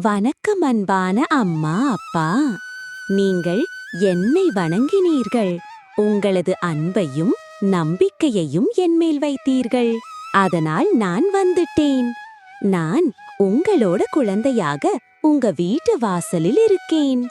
வணக்கம் அன்பான அம்மா அப்பா. நீங்கள் என்னை வணங்கினீர்கள். உங்களது அன்பையும் நம்பிக்கையையும் என்மேல் வைத்தீர்கள். அதனால் நான் வந்துட்டேன். நான் உங்களோட குழந்தையாக உங்க வீட்டு வாசலில் இருக்கேன்.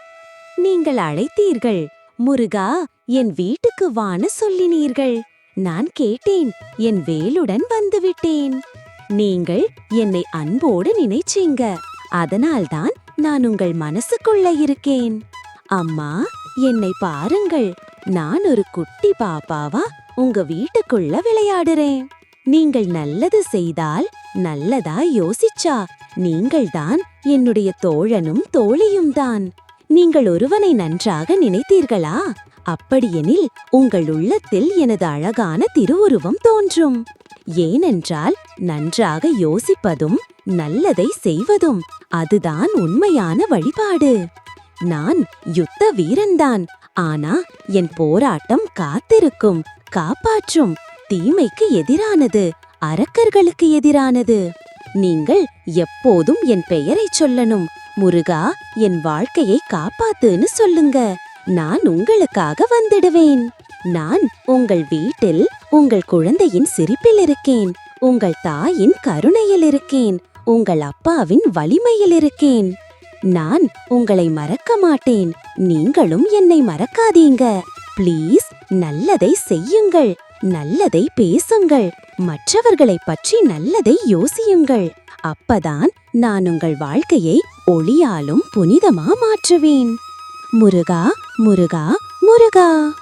நீங்கள் அழைத்தீர்கள் முருகா என் வீட்டுக்கு வான சொல்லினீர்கள். நான் கேட்டேன் என் வேலுடன் வந்துவிட்டேன். நீங்கள் என்னை அன்போடு நினைச்சீங்க. அதனால்தான் நான் உங்கள் மனசுக்குள்ள இருக்கேன். அம்மா என்னை பாருங்கள். நான் ஒரு குட்டி பாப்பாவா உங்க வீட்டுக்குள்ள விளையாடுறேன். நீங்கள் நல்லது செய்தால் நல்லதா யோசிச்சா நீங்கள்தான் என்னுடைய தோழனும் தோழியும் தான் நீங்கள் ஒருவனை நன்றாக நினைத்தீர்களா? அப்படியெனில் உங்கள் உள்ளத்தில் எனது அழகான திருவுருவம் தோன்றும். ஏனென்றால் நன்றாக யோசிப்பதும் நல்லதை செய்வதும் அதுதான் உண்மையான வழிபாடு. நான் யுத்த வீரன்தான். ஆனா என் போராட்டம் காத்திருக்கும் காப்பாற்றும் தீமைக்கு எதிரானது அரக்கர்களுக்கு எதிரானது. நீங்கள் எப்போதும் என் பெயரைச் சொல்லணும். முருகா என் வாழ்க்கையை காப்பாத்துன்னு சொல்லுங்க. நான் உங்களுக்காக வந்துடுவேன். நான் உங்கள் வீட்டில் உங்கள் குழந்தையின் சிரிப்பில் இருக்கேன். உங்கள் தாயின் கருணையில் இருக்கேன். உங்கள் அப்பாவின் வலிமையில் இருக்கேன். நான் உங்களை மறக்க மாட்டேன். நீங்களும் என்னை மறக்காதீங்க. ப்ளீஸ் நல்லதை செய்யுங்கள். நல்லதை பேசுங்கள். மற்றவர்களை பற்றி நல்லதை யோசியுங்கள். அப்பதான் நான் உங்கள் வாழ்க்கையை ஒளியாலும் புனிதமா மாற்றுவேன். முருகா முருகா முருகா.